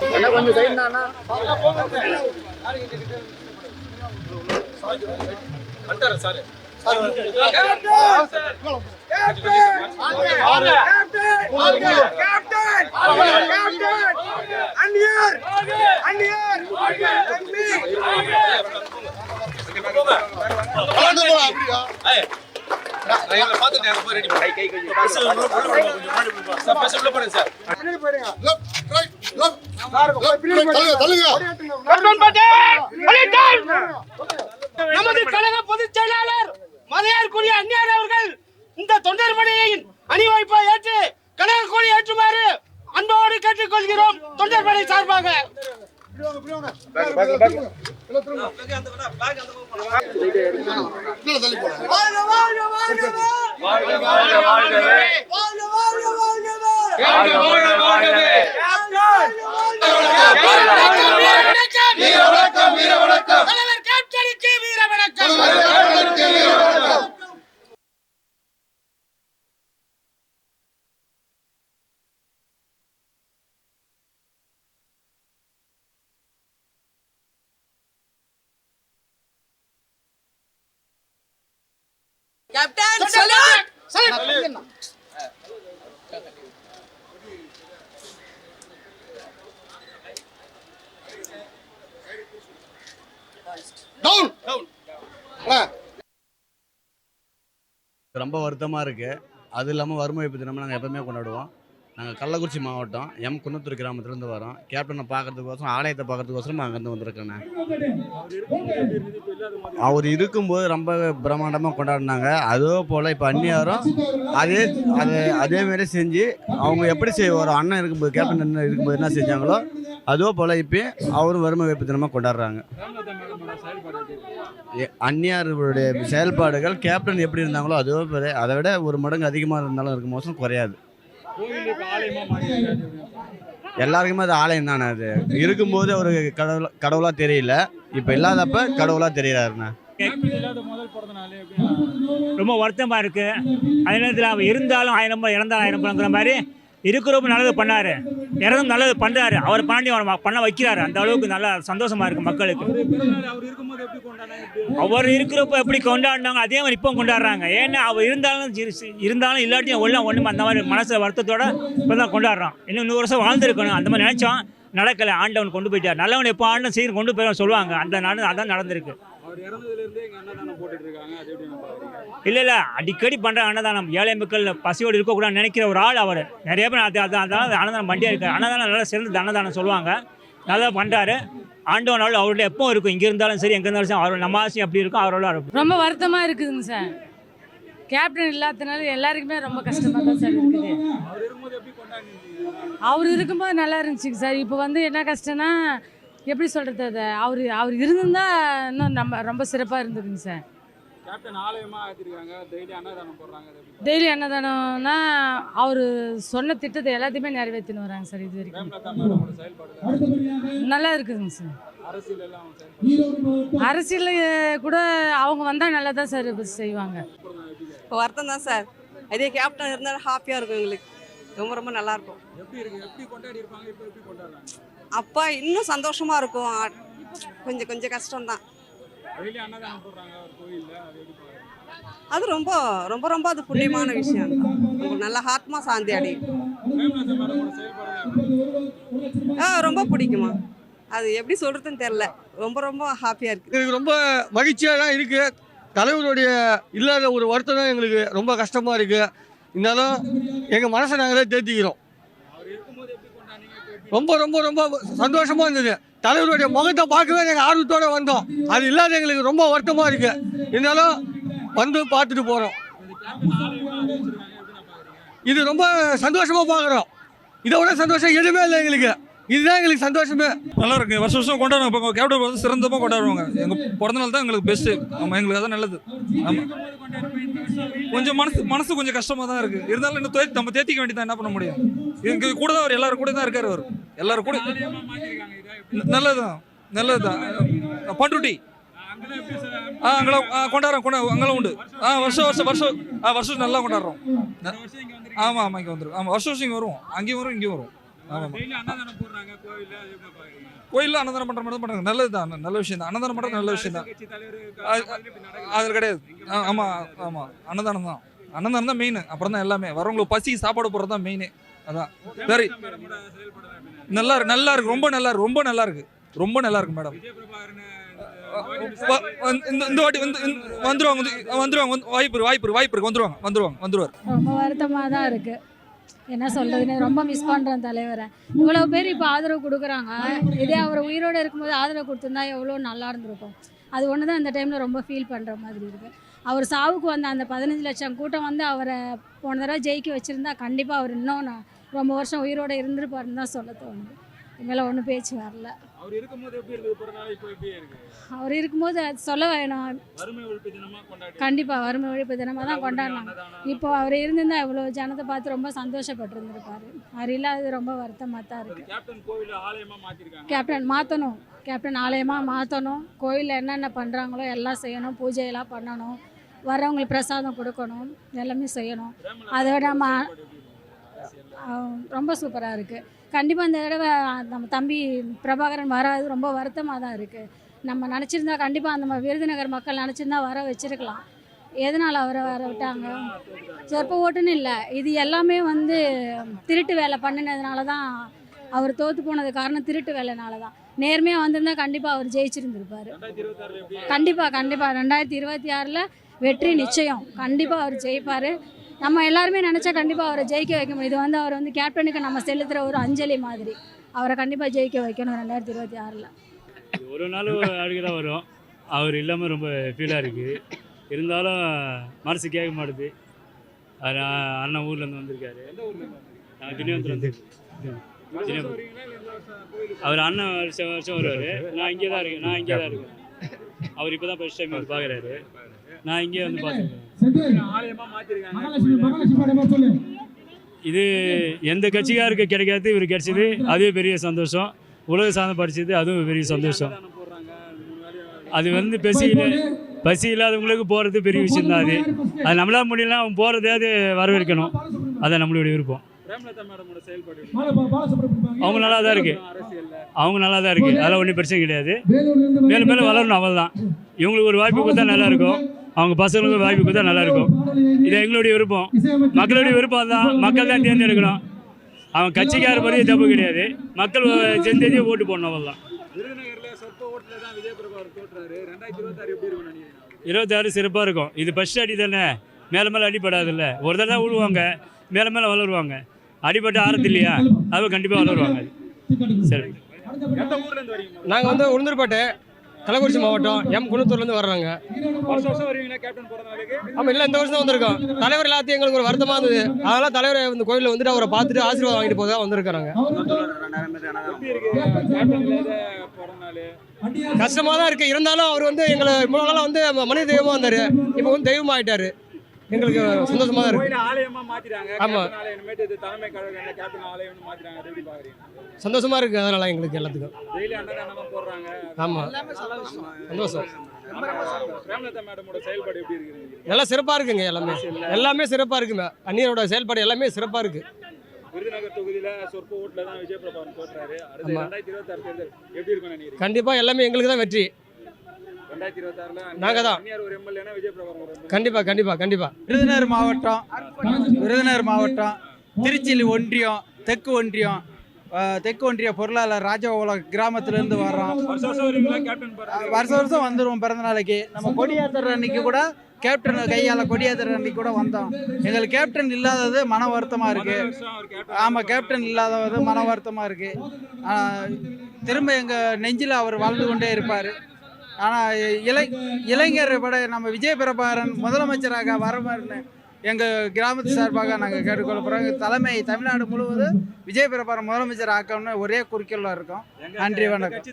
கொஞ்சம் சைடுண்ணா கலந்து போடா, அப்படியா? நமது கழக பொதுச் செயலாளர் மதையார்குரிய அந்நியார் அவர்கள் இந்த தொண்டர் படையின் அணிவகுப்பை ஏற்று கழக கொடி ஏற்றுமாறு அன்போடு கேட்டுக்கொள்கிறோம் தொண்டர் படை சார்பாக. கீழே தள்ளி போடா. Captain salute Down. அண்ணா, ரொம்ப வருத்தமாக இருக்குது அது இல்லாமல் வறுமை ஒழிப்பு தினமும் நாங்கள் எப்பவுமே கொண்டாடுவோம். நாங்கள் கள்ளக்குறிச்சி மாவட்டம் எம் குன்னத்தூர் கிராமத்துலேருந்து வரோம். கேப்டனை பார்க்கறதுக்கோசரம் ஆலயத்தை பார்க்கறதுக்கோசரம் அங்கேருந்து வந்திருக்கேண்ணே அவர் இருக்கும்போது ரொம்ப பிரம்மாண்டமாக கொண்டாடினாங்க. அதே போல் இப்போ அந்நியாரும் அதே அதே அதேமாரி செஞ்சு அவங்க எப்படி செய் ஒரு அண்ணன் இருக்கும்போது கேப்டன் அண்ணன் இருக்கும்போது என்ன செஞ்சாங்களோ அதோ போல் இப்போ அவரும் வறுமை வைப்பு தினமாக கொண்டாடுறாங்க. எ- அந்நியாருடைய செயல்பாடுகள் கேப்டன் எப்படி இருந்தாங்களோ அதோ போல அதை விட ஒரு மடங்கு அதிகமாக இருந்தாலும் இருக்கும் மோசம் குறையாது. எல்லாருக்குமே அது ஆலயம் தானே அது? இருக்கும்போது ஒரு கடவுள் கடவுளாக தெரியல. இப்போ இல்லாதப்ப கடவுளாக தெரியறாருண்ணா. ரொம்ப வருத்தமாக இருக்கு. அதே நேரத்தில் இருந்தாலும் ஆயிரம் ரூபாய் இறந்தாலும் ஆயிரம் ரூபாய்ங்கிற மாதிரி இருக்கிறவங்க நல்லது பண்ணாரு. இறந்தும் நல்லது பண்றாரு. அவர் பண்ணி அவர் பண்ண வைக்கிறாரு. அந்த அளவுக்கு நல்லா சந்தோஷமா இருக்கு மக்களுக்கு. அவர் இருக்கிறப்ப எப்படி கொண்டாடினாங்க அதே மாதிரி இப்போ கொண்டாடுறாங்க. ஏன்னா அவர் இருந்தாலும் இருந்தாலும் இல்லாட்டியும் ஒன்றும் ஒன்றும் அந்த மாதிரி மனசு வருத்தத்தோட இப்போ தான் கொண்டாடுறோம் இன்னும் நூறு வருஷம் வாழ்ந்துருக்கணும். அந்த மாதிரி நினைச்சோம் நடக்கலை. ஆண்டவன் கொண்டு போயிட்டார். நல்லவன் எப்போ ஆண்டு சீர் கொண்டு போயிடும் சொல்லுவாங்க. அந்த நாடு அதான் நடந்திருக்கு. இல்லை இல்லை. அடிக்கடி பண்ணுற அன்னதானம். ஏழை மக்கள் பசியோடு இருக்கக்கூடாதுன்னு நினைக்கிற ஒரு ஆள் அவர். நிறைய பேர் அது அதான் அதான் அன்னதானம் வண்டியாக இருக்கார். அன்னதானம் நல்லா சிறந்த அன்னதானம் சொல்லுவாங்க. நல்லா பண்ணுறாரு ஆண்டவன் நாள் அவர்கிட்ட எப்போ இருக்கும். இங்கே இருந்தாலும் சரி எங்கே இருந்தாலும் சரி அவர் நம்ம ஆசையும் அப்படி இருக்கும் அவரோட இருக்கும் ரொம்ப வருத்தமாக இருக்குதுங்க சார். கேப்டன் இல்லாதனால எல்லாருக்குமே ரொம்ப கஷ்டமாக தான் சார் இருக்குது. அவர் இருக்கும்போது நல்லா இருந்துச்சுங்க சார். இப்போ வந்து என்ன கஷ்டம்னா எப்படி சொல்கிறது அதை? அவர் அவர் இருந்திருந்தா இன்னும் நம்ம ரொம்ப சிறப்பாக இருந்ததுங்க சார். டெய்லி அன்னதானம்னா அவர் சொன்ன திட்டத்தை எல்லாத்தையுமே நிறைவேற்றின்னு வராங்க சார் இது வரைக்கும். நல்லா இருக்குதுங்க சார். அரசியல் கூட அவங்க வந்தால் நல்லா தான் சார் இப்ப செய்வாங்க. வருத்தம் தான் சார். அதே கேப்டன் இருந்தாலும் ஹாப்பியாக இருக்கும் எங்களுக்கு. ரொம்ப ரொம்ப நல்லா இருக்கும் அப்பா இன்னும் சந்தோஷமா இருக்கும். கொஞ்சம் கொஞ்சம் கஷ்டம்தான். அது ரொம்ப ரொம்ப ரொம்ப அது புண்ணியமான விஷயம். தான் உங்களுக்கு நல்ல ஆத்மா சாந்தி அடையும். ஆ ரொம்ப பிடிக்குமா? அது எப்படி சொல்றதுன்னு தெரியல. ரொம்ப ரொம்ப ஹாப்பியாக இருக்கு. எங்களுக்கு ரொம்ப மகிழ்ச்சியாக தான் இருக்குது தலைவருடைய இல்லாத ஒரு வருத்தம் தான் எங்களுக்கு ரொம்ப கஷ்டமாக இருக்குது இருந்தாலும் எங்கள் மனசை நாங்களே தேர்த்திக்கிறோம் ரொம்ப ரொம்ப ரொம்ப சந்தோஷமாக இருந்தது. தலைவருடைய முகத்தை பார்க்கவே நாங்கள் ஆர்வத்தோடு வந்தோம். அது இல்லாத எங்களுக்கு ரொம்ப வருத்தமாக இருக்குது இருந்தாலும் வந்து பார்த்துட்டு போகிறோம் இது ரொம்ப சந்தோஷமாக பார்க்குறோம் இதை விட சந்தோஷம் எதுவுமே இல்லை எங்களுக்கு. இதுதான் எங்களுக்கு சந்தோஷமே. நல்லா இருக்கு. வருஷம் வருஷம் கொண்டாடுவாங்க. இப்போ கேப்டன் வந்து சிறந்தமாக கொண்டாடுவாங்க. எங்கள் பிறந்தநாள் தான் எங்களுக்கு பெஸ்ட்டு ஆமாம் எங்களுக்கு அதான் நல்லது. ஆமாம் கொஞ்சம் மனசு மனசு கொஞ்சம் கஷ்டமாக தான் இருக்குது இருந்தாலும் இன்னும் தேத்தி நம்ம தேத்திக்க வேண்டியதான் என்ன பண்ண முடியும்? எங்க கூட தான் அவர் எல்லாரும் கூட தான் இருக்காரு அவர். எல்லாரும் கூட நல்லதுதான். நல்லதுதான். பண்ருட்டி. ஆ அங்கெல்லாம் ஆ கொண்டாடுறோம். கொண்டா அங்கெல்லாம் உண்டு. ஆ வருஷம் வருஷம் வருஷம் ஆ வருஷம் நல்லா கொண்டாடுறோம். ஆமாம் ஆமாம் இங்கே வந்துடும் ஆமாம் வருஷம் வருஷம் இங்கே வருவோம். அங்கேயும் வரும் இங்கேயும் வரும் கோயிலில் அன்னதானம் பண்ணுற மாதிரி தான் பண்ணுறாங்க நல்லது தான் நல்ல விஷயம் தான். அன்னதானம் பண்ணுறது நல்ல விஷயம் தான். அது கிடையாது. ஆ, ஆமா ஆமா. அன்னதானம் தான். அன்னதானம் தான் மெயின் அப்புறம் தான் எல்லாமே. வரவங்களுக்கு பசி சாப்பாடு போடுறது தான் மெயின் அதான். சரி. நல்லா இருக்கு நல்லா இருக்கு. ரொம்ப நல்லா இருக்கு ரொம்ப நல்லா இருக்கு. ரொம்ப நல்லா இருக்கு மேடம் இந்த இந்த வாட்டி வந்து வந்துருவாங்க வந்து வந்துருவாங்க வந்து வாய்ப்பு இருக்கு வாய்ப்பு இருக்கு வாய்ப்பு இருக்கு வந்துருவாங்க வந்துருவாங்க. வந்துருவார் ரொம்ப வருத்தமாக தான் இருக்குது என்ன சொல்றதுன்னு ரொம்ப மிஸ் பண்ணுறேன் தலைவரை. இவ்வளோ பேர் இப்போ ஆதரவு கொடுக்குறாங்க. இதே அவர் உயிரோடு இருக்கும்போது ஆதரவு கொடுத்துருந்தா எவ்வளோ நல்லா இருந்திருக்கும். அது ஒன்று தான் இந்த டைமில் ரொம்ப ஃபீல் பண்ணுற மாதிரி இருக்குது அவர் சாவுக்கு வந்த அந்த பதினஞ்சு லட்சம் கூட்டம் வந்து அவரை போன தடவை ஜெயிக்க வச்சுருந்தா கண்டிப்பாக அவர் இன்னும் நான் ரொம்ப வருஷம் உயிரோடு இருந்திருப்பாருன்னு தான் சொல்ல தோணுது. இனிமேல் ஒன்றும் பேச்சு வரல. அவர் இருக்கும்போது எப்படி இருக்குது? பிறந்தநாள் இப்போ எப்படி இருக்கு. அவர் இருக்கும்போது அது சொல்ல வேணாம். வறுமை ஒழிப்பு தினமா கொண்டாடி கண்டிப்பாக வறுமை ஒழிப்பு தினமாக தான் கொண்டாடினாங்க இப்போ அவர் இருந்திருந்தா இவ்வளோ ஜனத்தை பார்த்து ரொம்ப சந்தோஷப்பட்டிருந்திருப்பாரு. அவர் இல்லாதது ரொம்ப வருத்தமாக தான் இருக்குது கேப்டன் கோவில் ஆலயமா மாத்திருக்காங்க. கேப்டன் மாற்றணும் கேப்டன் ஆலயமாக மாற்றணும் கோயிலில் என்னென்ன பண்ணுறாங்களோ எல்லாம் செய்யணும். பூஜையெல்லாம் பண்ணணும். வர்றவங்களுக்கு பிரசாதம் கொடுக்கணும். எல்லாமே செய்யணும். அதை விட நம்ம ரொம்ப சூப்பராக இருக்குது கண்டிப்பாக இந்த தடவை நம்ம தம்பி பிரபாகரன் வராது ரொம்ப வருத்தமாக தான் இருக்குது நம்ம நினச்சிருந்தா கண்டிப்பாக அந்த ம- விருதுநகர் மக்கள் நினச்சிருந்தா வர வச்சிருக்கலாம். எதனால் அவரை வர விட்டாங்க? சொற்ப ஓட்டுன்னு இல்லை. இது எல்லாமே வந்து திருட்டு வேலை பண்ணினதுனால தான் அவர் தோற்று போனது காரணம் திருட்டு வேலைனால தான். நேர்மையாக வந்திருந்தா கண்டிப்பாக அவர் ஜெயிச்சிருந்திருப்பார். கண்டிப்பாக கண்டிப்பாக ரெண்டாயிரத்தி இருபத்தி ஆறில் வெற்றி நிச்சயம். கண்டிப்பாக அவர் ஜெயிப்பார். நம்ம எல்லாருமே நினச்சா கண்டிப்பாக அவரை ஜெயிக்க வைக்க முடியும். இது வந்து அவர் வந்து கேப்டனுக்கு நம்ம செலுத்துகிற ஒரு அஞ்சலி மாதிரி. அவரை கண்டிப்பாக ஜெயிக்க வைக்கணும் ரெண்டாயிரத்தி இருபத்தி ஆறில். ஒரு நாள் அழுகு தான் வரும். அவர் இல்லாமல் ரொம்ப ஃபீலாக இருக்குது இருந்தாலும் மனசு கேட்க மாட்டுது. அண்ணன் ஊர்லேருந்து வந்திருக்காரு. நான் திண்டிவனத்தில் வந்து. அவர் அண்ணன் வருஷம் வருஷம் வருவார். நான் இங்கே தான் இருக்கேன். நான் இங்கே தான் இருக்கேன். அவர் இப்போ தான் ஃபஸ்ட் டைம் வந்து பார்க்குறாரு நான் இங்கே வந்து பார்த்துருக்கேன் இது எந்த கட்சிக்காருக்கு கிடைக்காது இவர் கிடைச்சது அதுவே பெரிய சந்தோஷம். உலக சாதனை படிச்சது அதுவும் பெரிய சந்தோஷம். அது வந்து பசியில் பசி இல்லாதவங்களுக்கு போகிறது பெரிய விஷயம் தான் அது. அது நம்மளால முடியலனா அவன் போகிறதையாவது வரவேற்கணும். அதான் நம்மளுடைய விருப்பம்? அவங்க நல்லா தான் இருக்குது அரசியல்ல. அவங்க நல்லா தான் இருக்குது அதெல்லாம் ஒன்றும் பிரச்சனை கிடையாது. மேலும் மேலும் வளரணும் அவள் தான் இவங்களுக்கு ஒரு வாய்ப்பு கொடுத்தா நல்லா இருக்கும். அவங்க பசங்களுக்கு வாய்ப்பு கொடுத்தா நல்லா இருக்கும் இது எங்களுடைய விருப்பம். மக்களுடைய விருப்பம் தான் மக்கள் தான் தேர்ந்தெடுக்கணும். அவன் கட்சிக்கார பற்றி தப்பு கிடையாது. மக்கள் செஞ்சு ஓட்டு போடணும் நினைக்கிறீங்க இருபத்தாறு சிறப்பாக இருக்கும் இது ஃபஸ்ட் அடி தானே. மேலே மேலே அடிபடாதுல்ல. ஒரு தடவை தான் விழுவாங்க மேலே மேலே வளருவாங்க. அடிபட்டு ஆரத்து இல்லையா? அது கண்டிப்பாக வளருவாங்க. சரி. எந்த ஊர்ல இருந்து வரீங்க? நாங்கள் வந்து உளுந்தூர்பேட்டை. கள்ளக்குறிச்சி மாவட்டம் எம் குணத்தூர்லேருந்து வர்றாங்க. வருஷம் வருஷம் வருவீங்களா கேப்டன் பிறந்த நாளுக்கு? ஆமாம் இல்லை இந்த வருஷம் தான் வந்திருக்கோம். தலைவர் எல்லாத்தையும் எங்களுக்கு ஒரு வருத்தமாக இருந்தது. அதனால் தலைவர் இந்த கோயிலில் வந்துட்டு அவரை பார்த்துட்டு ஆசீர்வாதம் வாங்கிட்டு போக வந்திருக்கிறாங்க. கஷ்டமாக தான் இருக்குது இருந்தாலும் அவர் வந்து எங்களை இவ்வளோ நாளாக வந்து மனித தெய்வமாக வந்தார் இப்போ வந்து தெய்வமாக ஆயிட்டாரு எங்களுக்கு சந்தோஷமாக தான் மாத்திட்டாங்க. ஆமா. சந்தோஷமாக இருக்குது அதனால் எங்களுக்கு எல்லாத்துக்கும். ஆமாம் சந்தோஷம். நல்லா சிறப்பாக இருக்குங்க எல்லாமே. எல்லாமே சிறப்பாக இருக்குங்க. அந்நியரோட செயல்பாடு எல்லாமே சிறப்பாக இருக்குது விருதுநகர் தொகுதியில சொற்ப ஓட்டுல தான் விஜய் பிரபாகர் தோற்றாரு. அடுத்து ஆமா. ரெண்டாயிரத்தி இருபத்தி ஆறு தேர்தல் எப்படி இருக்கும்னு நினைக்கிறீங்க? கண்டிப்பாக எல்லாமே எங்களுக்கு தான் வெற்றி. ரெண்டாயிரத்தி இருபத்தி ஆறுல நாங்க தான். கண்டிப்பாக கண்டிப்பாக கண்டிப்பாக விருதுநகர் மாவட்டம். விருதுநகர் மாவட்டம். திருச்சியில் ஒன்றியம் தெற்கு ஒன்றியம் தெற்கு ஒன்றிய பொருளாளர் ராஜகோலம் கிராமத்திலேருந்து வர்றோம். வருஷம் வருஷம் வருவீங்களா கேப்டன் பிறந்த வருஷம் வருஷம் வந்துடுவோம் பிறந்த நாளைக்கு. நம்ம கொடியேற்றுற அன்னைக்கு கூட கேப்டன் கையால் கொடியேற்றுற அன்னைக்கு கூட வந்தோம். எங்களுக்கு கேப்டன் இல்லாதது மன வருத்தமாக இருக்குது ஆமாம் கேப்டன் இல்லாதது மன வருத்தமாக இருக்குது திரும்ப எங்கள் நெஞ்சில் அவர் வாழ்ந்து கொண்டே இருப்பார். ஆனால் இளை இளைஞர் பட நம்ம விஜய் பிரபாகரன் முதலமைச்சராக வரமாறுன்னு எங்கள் கிராமத்து சார்பாக நாங்கள் கேட்டுக்கொள்ள போகிறோம் தலைமை தமிழ்நாடு முழுவதும் விஜய் பிரபாகரன் முதலமைச்சர் ஆக்கணும்னு ஒரே குறிக்கோளில் இருக்கோம். நன்றி, வணக்கம்.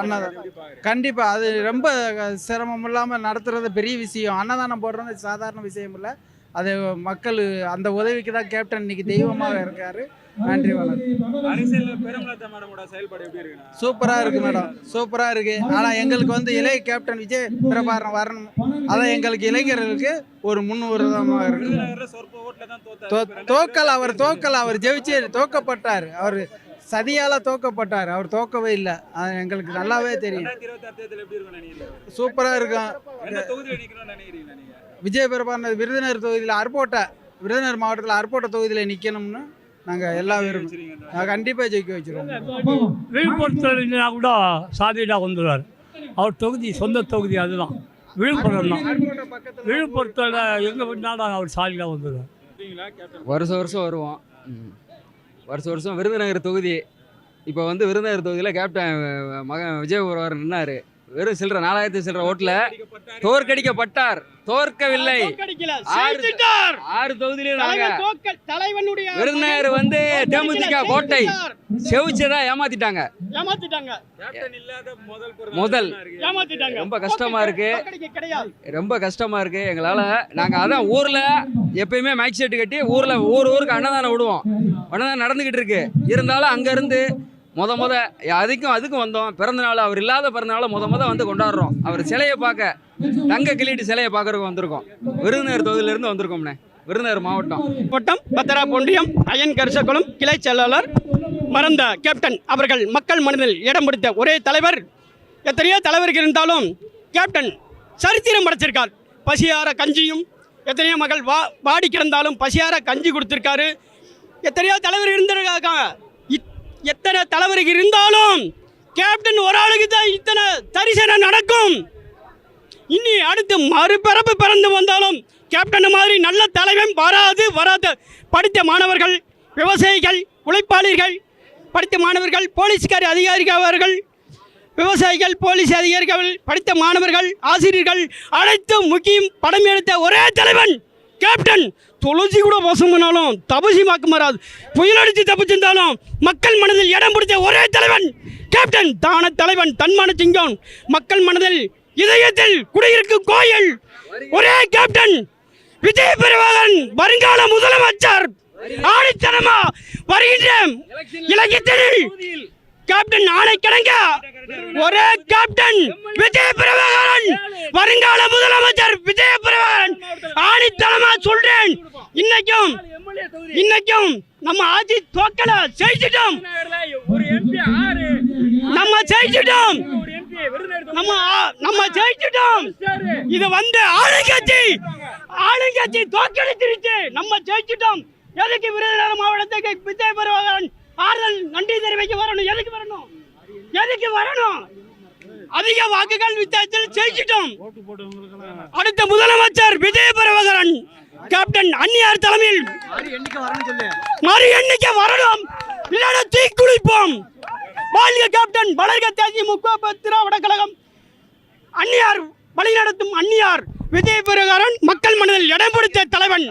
அன்னதானம் கண்டிப்பாக அது ரொம்ப சிரமம் இல்லாமல் நடத்துறது பெரிய விஷயம். அன்னதானம் போடுறது சாதாரண விஷயம் இல்லை. அது மக்கள் அந்த உதவிக்கு தான் கேப்டன் இன்னைக்கு தெய்வமாக இருக்காரு. நன்றி வணக்கம். சூப்பராக இருக்கு? மேடம் சூப்பராக இருக்கு. ஆனால் எங்களுக்கு வந்து இளைய கேப்டன் விஜய் பிரபாகரன் வரணும். அதான் எங்களுக்கு இளைஞர்களுக்கு ஒரு முன்னுரிதமாக இருக்கு. தோக்கல் அவர் தோக்கல் அவர் ஜெயிச்சு தோக்கப்பட்டார். அவர் சதியால் தோக்கப்பட்டார். அவர் தோக்கவே இல்லை. அது எங்களுக்கு நல்லாவே தெரியும். சூப்பராக இருக்கும். எந்த தொகுதியில் நிக்கணும்னு நினைக்கிறீங்க நீங்க விஜய் பிரபாகரன் விருதுநகர் தொகுதியில் அருப்போட்டை விருதுநகர் மாவட்டத்தில் அருப்போட்டை தொகுதியில் நிற்கணும்னு நாங்கள் எல்லா நான் கண்டிப்பாக ஜெயிக்க வச்சிருவோம். விழுப்புரத்துலனா கூட சாதிடாக வந்துடுவார் அவர் தொகுதி சொந்த தொகுதி அதுதான். விழுப்புரம் தான் விழுப்புரத்தில் எங்கே பண்ணாலும் அவர் சாதிடாக வந்துடுவார் வருஷம் வருஷம் வருவோம். வருஷம் வருஷம் விருதுநகர் தொகுதி. இப்போ வந்து விருதுநகர் தொகுதியில் கேப்டன் மகன் விஜய் ஒருவர் நின்னாரு. வெறும் சில்லற நாலாயிரத்தி சில்லற ஓட்டில் தோற்கடிக்கப்பட்டார். தோற்கவில்லை. ஆறு- தொகுதியிலும் நாங்க விருதுநகர் வந்து தேமுதிக கோட்டை. செவிச்சதா ஏமாத்திட்டாங்க. ஏமாத்திட்டாங்க. கேப்டன் இல்லாத முதல். ரொம்ப கஷ்டமா இருக்கு. ரொம்ப கஷ்டமா இருக்கு. எங்களால் நாங்கள் அதான் ஊரில் எப்பயுமே மைக் செட்டு கட்டி ஊரில் ஊர் ஊருக்கு அன்னதானம் விடுவோம். அன்னதானம் நடந்துக்கிட்டு இருக்கு. இருந்தாலும் அங்கேருந்து முத முத அதுக்கும் அதுக்கும் வந்தோம். பிறந்த நாள் அவர் இல்லாத பிறந்தநாள் முத முத வந்து கொண்டாடுறோம். அவர் சிலையை பார்க்க தங்க கிளீட்டு சிலையை பார்க்கறதுக்கு வந்திருக்கோம். விருதுநகர் தொகுதியிலிருந்து வந்திருக்கோம்ண்ணே. விருதுநகர் மாவட்டம். மாவட்டம் பத்தரா பொண்டியம் அயன் கரிசகுளம் கிளை செயலாளர் மறந்த கேப்டன் அவர்கள் மக்கள் மனதில் இடம் பிடித்த ஒரே தலைவர். எத்தனையோ தலைவர்கள் இருந்தாலும் கேப்டன் சரித்திரம் படைச்சிருக்கார். பசியார கஞ்சியும் எத்தனையோ மகள் வா வாடி கிடந்தாலும் பசியார கஞ்சி கொடுத்துருக்காரு. எத்தனையோ தலைவர் இருந்திருக்காங்க. எத்தனை தலைவர் இருந்தாலும் கேப்டன் ஒரு ஆளுக்கு தான் இத்தனை தரிசனம் நடக்கும். இனி அடுத்து மறுபிறப்பு பிறந்து வந்தாலும் கேப்டன் மாதிரி நல்ல தலைவன் வராது வராது. படித்த மாணவர்கள் விவசாயிகள் உழைப்பாளர்கள் படித்த மாணவர்கள் போலீஸ்காரி அதிகாரிகள் அவர்கள் விவசாயிகள் போலீஸ் அதிகாரிகள் படித்த மாணவர்கள் ஆசிரியர்கள் அனைத்தும் முக்கியம். படம் எடுத்த ஒரே தலைவன் கேப்டன் துளசி கூட மோசம் பண்ணாலும் தபசி மாக்க மாறாது. புயல் அடித்து தப்பிச்சிருந்தாலும் மக்கள் மனதில் இடம் பிடித்த ஒரே தலைவன் கேப்டன் தான தலைவன் தன்மான சிங்கம். மக்கள் மனதில் இதயத்தில் குடியிருக்கும் கோயில். ஒரே கேப்டன் விஜய் பிரபாகரன் வருங்கால முதலமைச்சர். ஆணித்தனமா வருகின்ற இலக்கியத்தில் கேப்டன் ஆணை கிடங்க ஒரே கேப்டன் விஜய் பிரபாகரன் வருங்கால முதலமைச்சர் விஜய் பிரபாகரன் இன்னைக்கும் இன்னைக்கும் நம்ம ஆட்சி தோக்கல ஜெயிச்சிட்டோம். ஒரு எம்பி ஆறு. நம்ம ஜெயிச்சிட்டோம். ஒரு எம்பி விருதுநகர் நம்ம ஆ- நம்ம ஜெயிச்சிட்டோம். இது வந்து ஆளுங்கட்சி. ஆளுங்கட்சி தோற்கடிச்சிருச்சு நம்ம ஜெயிச்சிட்டோம். எதுக்கு விருதுநகர் மாவட்டத்துக்கு விஜய் பிரபாகரன் ஆறுதல் நன்றி தெரிவிக்க வரணும்? எதுக்கு வரணும்? எதுக்கு வரணும்? அதிக வாக்குகள் வித்தியாசத்தில் ஜெயிச்சிட்டோம். அடுத்த முதலமைச்சர் விஜய் பிரபாகரன் கேப்டன் அந்நியார் தலைமையில் மறு எண்ணிக்கை வரணும். இல்லைன்னா தீக்குளிப்போம். வாழ்க கேப்டன் வளர்க தேசிய முக்கோப்ப திராவிட கழகம். அந்நியார் வழிநடத்தும் அந்நியார் விஜய் பிரகாரன் மக்கள் மனதில் இடம் பிடித்த தலைவன்.